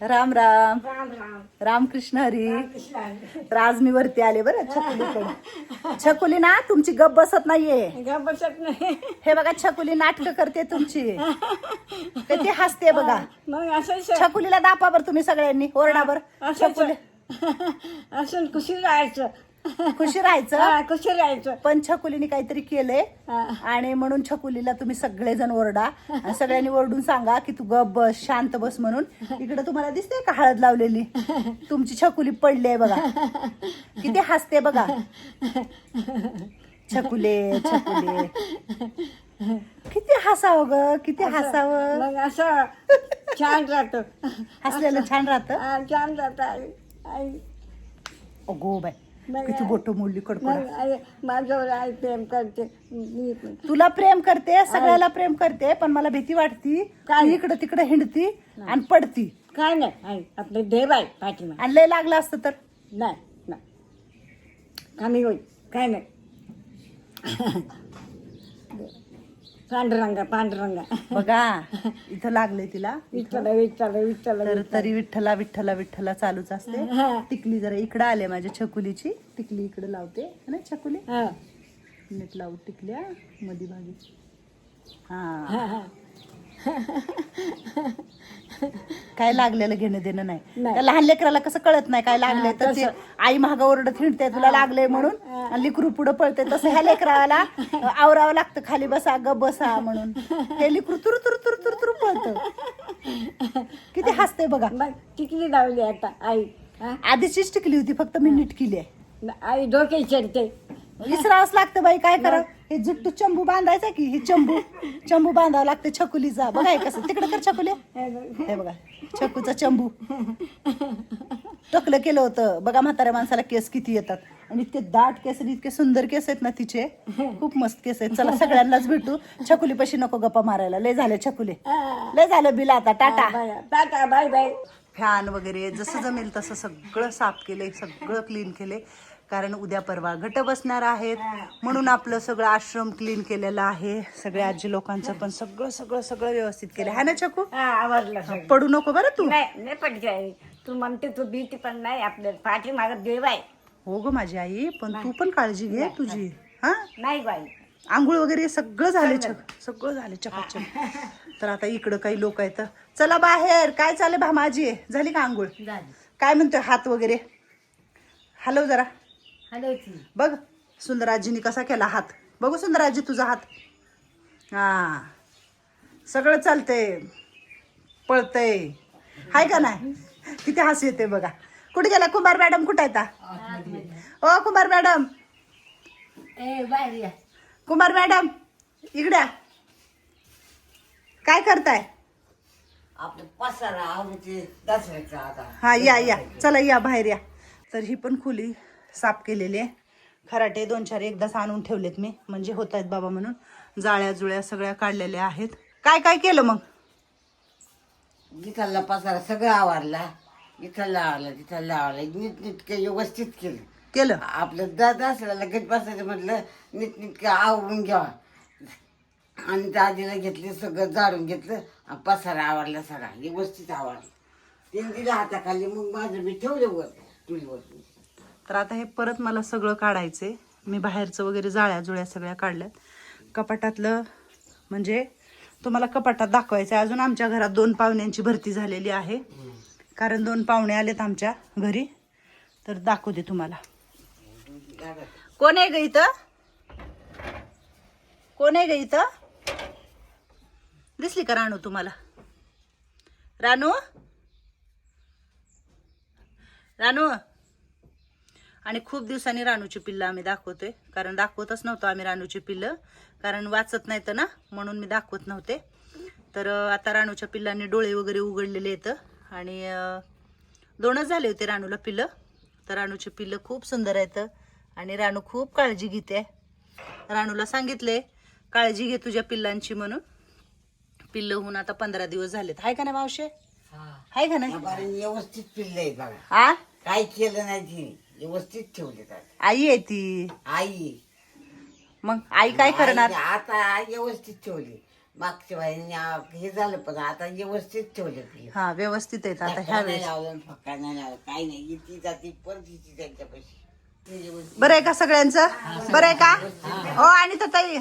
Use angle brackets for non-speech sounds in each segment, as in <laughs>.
राम राम. राम राम. रामकृष्ण हरी. कृष्ण तर आज मी वरती आले बरं छकुलीकडे. छकुली ना तुमची गप बसत नाहीये. ग बसत नाही. हे बघा छकुली नाटक करते तुमची. ते हसते बघा. छकुलीला दापा बर तुम्ही सगळ्यांनी ओरडा बर. छकुली असं कुशी राहायचं. खुशी राहायचं. कुशी राहायचं. पण छकुलीने काहीतरी केलंय. आणि म्हणून छकुलीला तुम्ही सगळेजण ओरडा. आणि सगळ्यांनी ओरडून सांगा की तू गप बस शांत बस म्हणून. इकडे तुम्हाला दिसते का हळद लावलेली? तुमची छकुली पडली आहे बघा. किती हसते बघा. छकुले छकुले. किती हसावं ग किती हसावं. मग असं छान राहतं. हसलेलं छान राहतं. छान राहतं आई अगो बाय मग- किती बोट मोडली कडकड. आई माझ्यावर आई प्रेम करते. मी पण तुला प्रेम करते सगळ्याला प्रेम करते पण मला भीती वाटती काय? इकडं तिकडे हिंडती आणि पडती. काय नाही? आई आपले देव आहे पाठीमा आणि लय लागलं असतं तर? नाही नाही. कमी होईल. काय नाही? पांढरंगा पांढरंगा बघा इथं लागले तिला. विठ्ठल विठ्ठल विठ्ठल तर तरी विठ्ठला विठ्ठला विठ्ठला चालूच असते. टिकली जरा इकडं आले माझ्या छकुलीची. टिकली इकडे लावते है ना छकुली? हा. नीट लावू टिकल्या मधी भागी. हा. <laughs> काय लागलेलं घेणं देणं नाही. नाही. त्या लहान लेकराला कसं कळत नाही काय लागलंय तर ते आई महाग ओरडत हिंडते तुला लागलंय म्हणून. आणि लिकरू पुढं पळते तसं ह्या लेकराला आवरावं लागतं खाली बसा ग बसा म्हणून. हे लिकरू तुरु तुरु तुरु तुरु तुरु पळतं. किती हसते बघा. मग टिकली लावली आता आई. हा? आधीचीच टिकली होती फक्त मी नीट केली आहे. आई डोके विसरावंच लागतं बाई काय करा हे जुट्टू चंबू बांधायचा की? ही चंबू चंबू बांधावं लागतं छकुलीचा बघा हे कसं तिकडे कर छकुले. हे बघा. छकूचा चंबू. टकलं केलं होतं. बघा म्हाताऱ्या माणसाला केस किती येतात. आणि इतके दाट केस आणि इतके सुंदर केस आहेत ना तिचे. खूप मस्त केस आहेत. चला सगळ्यांनाच भेटू. छकुली पशी नको गप्पा मारायला. लय झाले छकुले. लय झालं बिल आता. Ta-ta. Ta-ta bye bye. Fan वगैरे जसं जमेल तसं सगळं साफ केलंय सगळं क्लीन केलंय. कारण उद्या परवा घट बसणार आहेत. म्हणून आपलं सगळं आश्रम क्लीन केलेलं आहे. सगळ्या आजी लोकांचं पण सगळं सगळं सगळं व्यवस्थित केलं. है ना हा आवडलं. पडू नको बरं तू. नाही नाही तू म्हणते तू भीती पण नाही. आपल्या पाठी मागत देव आहे. हो ग माझी आई पण तू पण काळजी घे तुझी. हा? नाही बाई. आंघोळ वगैरे सगळं झालं छक सगळं झालं चकाचक <laughs> तर आता इकडं काही लोक आहेत. चला बाहेर. काय चाललंय भामाजी? झाली का आंघोळ? काय म्हणतोय? हात वगैरे? हलव जरा. हॅलो बघ सुंदराजीने कसा केला हात. बघू सुंदराजी तुझा हात. हा. सगळं चालतंय. पळतय. हाय का नाही? किती हसू येते बघा. कुठे गेला? कुंभार मॅडम कुठे येता ओ कुंभार मॅडम. ए बाहेर या. कुंभार मॅडम इकडे या. काय करताय? हा या या. चला या बाहेर या. तर ही पण खोली. साफ केलेली खराटे दोन चार एकदाच आणून ठेवलेत मी. म्हणजे होत आहेत बाबा म्हणून. जाळ्या जुळ्या सगळ्या काढलेल्या आहेत. काय काय केलं मग? जिथला पसारा सगळं आवरला. इथं लावला तिथं लावला. नीट नीटकं व्यवस्थित केलं. केलं? आपलं द दसऱ्याला लगेच बसायचं म्हटलं नीट नीटकं आवरून घ्यावा. आणि दादीला घेतले सगळं जाळून घेतलं. पसारा आवरला सगळा. व्यवस्थित आवरला. तीन दिलं हाताखाली मग माझं मी ठेवलं वर तुलीवर तर आता हे परत मला सगळं काढायचंय मी बाहेरचं वगैरे जाळ्या जुळ्या सगळ्या काढल्यात. कपाटातलं म्हणजे तुम्हाला कपाटात दाखवायचं आहे. अजून आमच्या घरात दोन पाहुण्यांची भरती झालेली आहे. कारण दोन पाहुणे आलेत आमच्या घरी. तर दाखवते तुम्हाला. कोण आहे ग इथं? कोण आहे ग इथं? दिसली का राणू तुम्हाला? रानू रानू आणि खूप दिवसांनी रानूची पिल्लं आम्ही दाखवतोय. कारण दाखवतच नव्हतो आम्ही रानूची पिल्लं. कारण वाचत नाही तर ना म्हणून मी दाखवत नव्हते. तर आता रानूच्या पिल्लांनी डोळे वगैरे उघडलेले आहेत. आणि दोनच झाले होते रानूला पिल्लं. तर रानूची पिल्लं खूप सुंदर आहेत. आणि रानू खूप काळजी घेते. रानूला सांगितले काळजी घे तुझ्या पिल्लांची म्हणून. पिल्लं होऊन आता पंधरा दिवस झालेत. हाय का नाही मावशे? हाय का नाही? व्यवस्थित पिल्लं आहे बघा. आ? काही केलं नाही व्यवस्थित ठेवले आई आहे ती. आई. मग आई काय करणार? आई आता व्यवस्थित ठेवली. मागच्या बाईने हे झालं पण आता व्यवस्थित ठेवले ते. हा व्यवस्थित आहेत आता ह्या नाही वेळेस लावलं फक्का नाही लावलं. काही नाही ती जाती पण तिची त्यांच्यापाशी. ते व्यवस्थित बरं आहे का सगळ्यांचं? बरं आहे का? हो आणि तर ताई.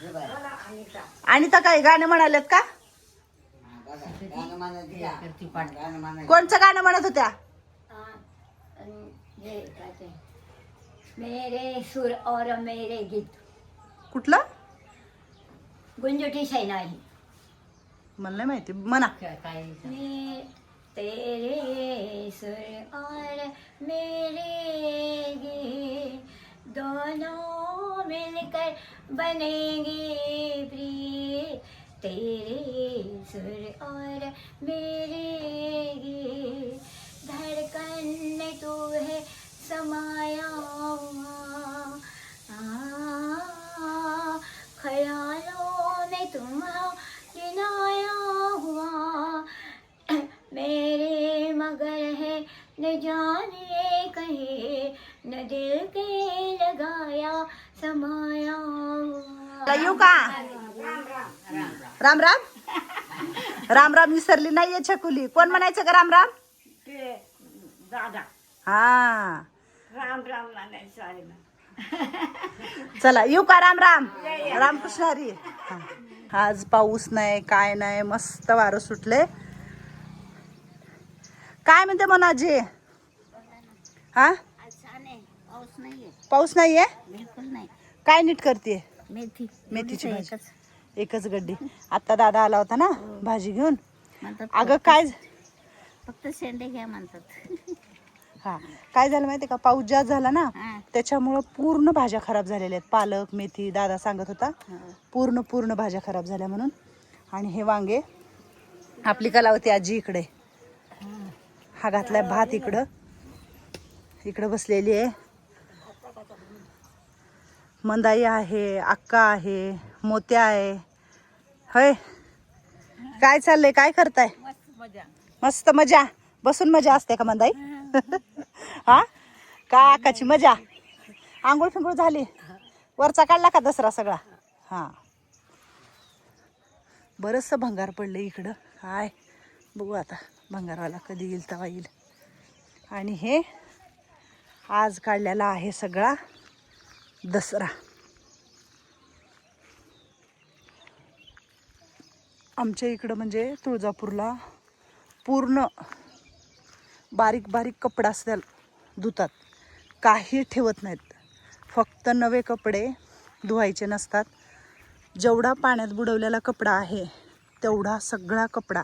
हे बघा. आणि तर काही गाणे म्हणालेत का? हा, बघा. गाणं. गाणं कोणचं गाणं म्हणत होत्या? ये काय मेरे सुर और मेरे गीत। कुठलं? गुंजटी सैनाली मला नाही माहिती. म्हणा मैं तेरे सुर और मेरे गीत दोनों मिलकर बनेंगे प्रिय तेरे सुर और मेरे गीत समाया ख्यालों गिनाया हुआ। मेरे मगर है न जाने कहे न दिल के लगाया समाया हुआ। का? राम राम। राम राम विसरली नाहीये छकुली. कोण म्हणायचं का राम राम? दादा. हा. राम राम म्हणायचं आहे ना चला येऊ का? राम राम. रामकृष्ण हरी. हा. आज पाऊस नाही काय नाही मस्त वारं सुटले. काय म्हणते मनाजी? हा? पाऊस नाहीये. पाऊस नाहीये? बिलकुल नाही. काय नीट करते मेथी. मेथीची भाजी. एकच. गड्डी. आता दादा आला होता ना भाजी घेऊन. म्हणतात अगं काय? फक्त शेंडे घ्या म्हणतात. <laughs> हा. काय झालं माहितीये का? पाऊस जास्त झाला ना हा. त्याच्यामुळं पूर्ण भाज्या खराब झालेल्या आहेत. पालक मेथी दादा सांगत होता. पूर्ण पूर्ण भाज्या खराब झाल्या म्हणून. आणि हे वांगे आपली कलावती आजी इकडे. हा घातलाय भात इकडं. इकडं बसलेली आहे. मंदाई आहे अक्का आहे मोत्या आहे. होय? काय चाललंय? काय करताय? मस्त मजा. बसून मजा असते का मंदाई? हा? का आकाची मजा? आंघोळ फिंगोळ झाली. वरचा काढला का दसरा सगळा? हा. बरंचसं भंगार पडलं इकडं. काय बघू आता भंगारवाला कधी येईल तेव्हा येईल. आणि हे आज काढलेला आहे सगळा दसरा. आमच्या इकडं म्हणजे तुळजापूरला पूर्ण बारीक बारीक कपडा असल्या धुतात. काही ठेवत नाहीत. फक्त नवे कपडे धुवायचे नसतात. जेवढा पाण्यात बुडवलेला कपडा आहे तेवढा सगळा कपडा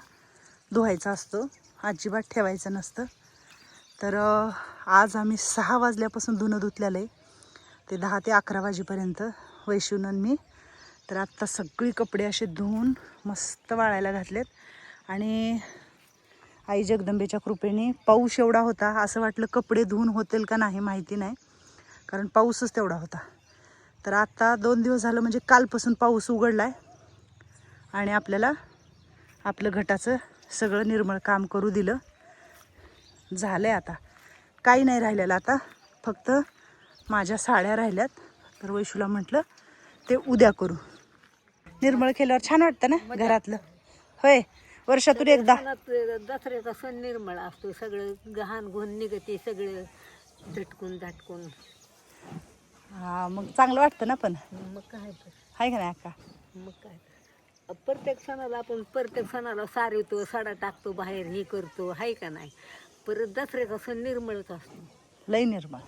धुवायचा असतो. अजिबात ठेवायचं नसतं. तर आज आम्ही सहा वाजल्यापासून धुणं धुतलेलं आहे. ते दहा ते अकरा वाजेपर्यंत वैशिवून मी. तर आत्ता सगळी कपडे असे धुवून मस्त वाळायला घातलेत. आणि आई जगदंबेच्या कृपेने पाऊस एवढा होता. असं वाटलं कपडे धुवून होतील का नाही माहिती नाही. कारण पाऊसच तेवढा होता. तर आता दोन दिवस झालं म्हणजे कालपासून पाऊस उघडला आहे आणि आपल्याला आपलं घटाचं सगळं निर्मळ काम करू दिलं. झालं आहे आता. काही नाही राहिलेलं आता. फक्त माझ्या साड्या राहिल्यात. तर वैशूला म्हटलं ते उद्या करू. निर्मळ केल्यावर छान वाटतं ना घरातलं. होय. वर्षातून एकदा. दसऱ्याचा सण निर्मळ असतो. सगळं गहाण गुण निघते सगळं झटकून झटकून. हा मग चांगलं वाटतं ना पण? मग काय तर. आहे का नाही अक्का? मग काय तर. प्रत्येक सणाला आपण प्रत्येक सणाला सारवतो साडा टाकतो बाहेर हे करतो आहे का नाही? परत दसऱ्याचा सण निर्मळच असतो. लई निर्मळ.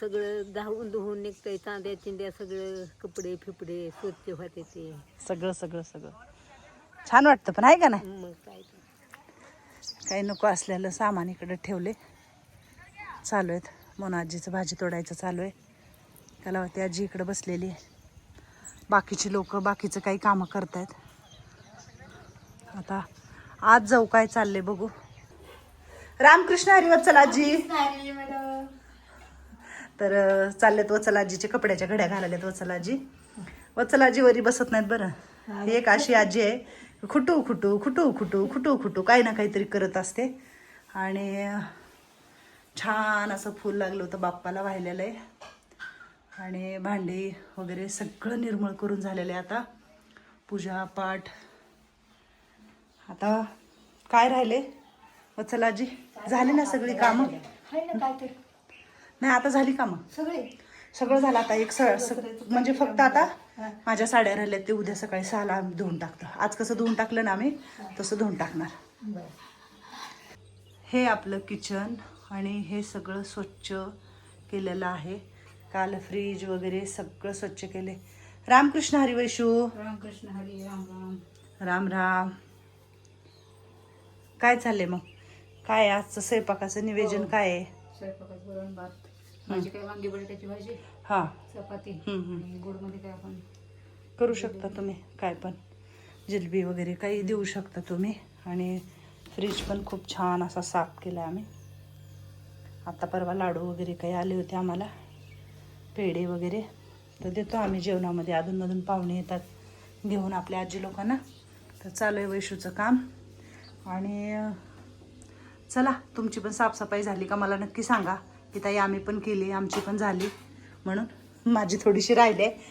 सगळं धावून धुवून निघतंय चांद्या चिंद्या सगळं कपडे फिपडे स्वच्छ होते ते. सगळं सगळं सगळं. छान वाटतं पण आहे का नाही? मग काय तर. काही नको असलेलं सामान इकडे ठेवले. चालू आहेत. म्हणून आजीचं भाजी तोडायचं चालू आहे. त्याला होती आजी इकडं बसलेली आहे. बाकीची लोक बाकीचं काही कामं करतायत. आता आज जाऊ काय चाललंय बघू. रामकृष्ण हरी वत्सल आजी. तर अं, चाललेत वत्सल आजीचे कपड्याच्या घड्या घालायल्यात वत्सल आजी. वत्सल आजी वरी बसत नाहीत बरं. एक अशी आजी आहे. खुटू खुटू खुटू खुटू खुटू खुटू काही ना काहीतरी करत असते. आणि छान असं फूल लागलं होतं बाप्पाला वाहिलेलं आहे. आणि भांडी वगैरे सगळं निर्मळ करून झालेलं आहे आता. पूजा पाठ. आता काय राहिले? वत्सलाजी झाली ना सगळी कामं? नाही आता झाली कामं. सगळे? सगळं झालं आता एक स स- म्हणजे फक्त आता माझ्या साड्या राहिल्या ते उद्या सकाळी सहाला आम्ही धुवून टाकतो. आज कसं धुवून टाकलं ना आम्ही तसं धुवून टाकणार. हे आपलं किचन आणि हे सगळं स्वच्छ केलेलं आहे. काल फ्रीज वगैरे सगळं स्वच्छ केले. रामकृष्ण हरी वैशू रामकृष्ण हरी राम राम. राम राम. काय चाललंय मग? काय आहे आजचं स्वयंपाकाचं निवेदन काय आहे? स्वयंपाकात वरण भात भाजी काय वांगी बटाट्याची भाजी हां. चपाती हम्म, हम्म. आणि गोडमध्ये काय आपण करू शकता तुम्ही काय पण. जिलबी वगैरे काही देऊ शकता तुम्ही. आणि फ्रीज पण खूप छान असा साफ केला आम्ही. आता परवा लाडू वगैरे काही आले होते आम्हाला. पेढे वगैरे. तर देतो आम्ही जेवणामध्ये. अधूनमधून पाहुणे येतात घेऊन आपल्या आजी लोकांना. तर चालू आहे वैशूचं काम. आणि अं, चला तुमची पण साफसफाई झाली का मला नक्की सांगा. की ताई आम्ही पण केली आमची पण झाली. म्हणून माझी थोडीशी राहिली आहे.